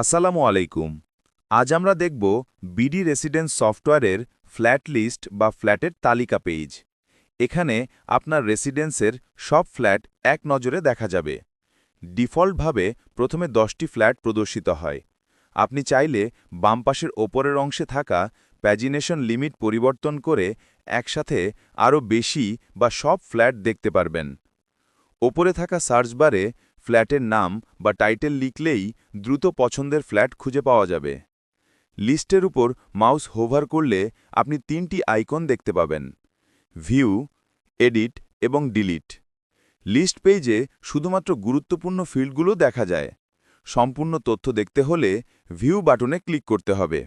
আসসালামু আলাইকুম। আজ আমরা দেখব বিডি রেসিডেন্স সফটওয়্যারের ফ্ল্যাট লিস্ট বা ফ্ল্যাটের তালিকা পেজ এখানে আপনার রেসিডেন্সের সব ফ্ল্যাট এক নজরে দেখা যাবে। ডিফল্টভাবে প্রথমে দশটি ফ্ল্যাট প্রদর্শিত হয়। আপনি চাইলে বাম পাশের ওপরের অংশে থাকা প্যাজিনেশন লিমিট পরিবর্তন করে একসাথে আরও বেশি বা সব ফ্ল্যাট দেখতে পারবেন। ওপরে থাকা সার্চ বারে ফ্ল্যাটের নাম বা টাইটেল লিখলেই দ্রুত পছন্দের ফ্ল্যাট খুঁজে পাওয়া যাবে। লিস্টের উপর মাউস হোভার করলে আপনি তিনটি আইকন দেখতে পাবেন। ভিউ, এডিট এবং ডিলিট। লিস্ট পেজে শুধুমাত্র গুরুত্বপূর্ণ ফিল্ডগুলো দেখা যায়। সম্পূর্ণ তথ্য দেখতে হলে ভিউ বাটনে ক্লিক করতে হবে।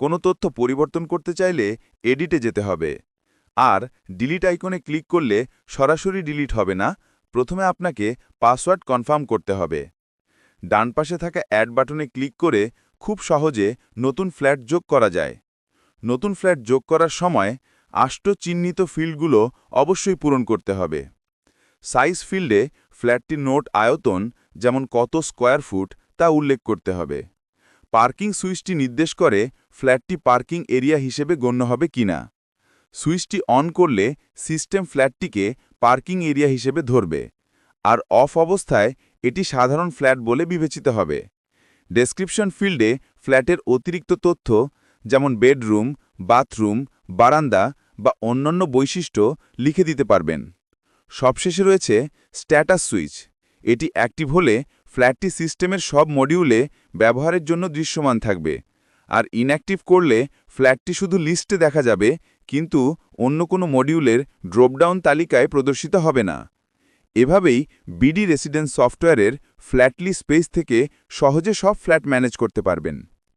কোনো তথ্য পরিবর্তন করতে চাইলে এডিটে যেতে হবে। আর ডিলিট আইকনে ক্লিক করলে সরাসরি ডিলিট হবে না প্রথমে আপনাকে পাসওয়ার্ড কনফার্ম করতে হবে। ডান পাশে থাকা অ্যাড বাটনে ক্লিক করে খুব সহজে নতুন ফ্ল্যাট যোগ করা যায়। নতুন ফ্ল্যাট যোগ করার সময় আষ্ট চিহ্নিত ফিল্ডগুলো অবশ্যই পূরণ করতে হবে। সাইজ ফিল্ডে ফ্ল্যাটটির নোট আয়তন, যেমন কত স্কোয়ার ফুট, তা উল্লেখ করতে হবে। পার্কিং সুইচটি নির্দেশ করে ফ্ল্যাটটি পার্কিং এরিয়া হিসেবে গণ্য হবে কিনা। সুইচটি অন করলে সিস্টেম ফ্ল্যাটটিকে পার্কিং এরিয়া হিসেবে ধরবে। আর অফ অবস্থায় এটি সাধারণ ফ্ল্যাট বলে বিবেচিত হবে। ডেসক্রিপশন ফিল্ডে ফ্ল্যাটের অতিরিক্ত তথ্য, যেমন বেডরুম, বাথরুম, বারান্দা বা অন্যান্য বৈশিষ্ট্য লিখে দিতে পারবেন। সবশেষে রয়েছে স্ট্যাটাস সুইচ। এটি অ্যাক্টিভ হলে ফ্ল্যাটটি সিস্টেমের সব মডিউলে ব্যবহারের জন্য দৃশ্যমান থাকবে। আর ইনঅ্যাক্টিভ করলে ফ্ল্যাটটি শুধু লিস্টে দেখা যাবে কিন্তু অন্য কোনো মডিউলের ড্রপডাউন তালিকায় প্রদর্শিত হবে না। এভাবেই বিডি রেসিডেন্স সফটওয়্যারের ফ্ল্যাটলি স্পেস থেকে সহজে সব ফ্ল্যাট ম্যানেজ করতে পারবেন।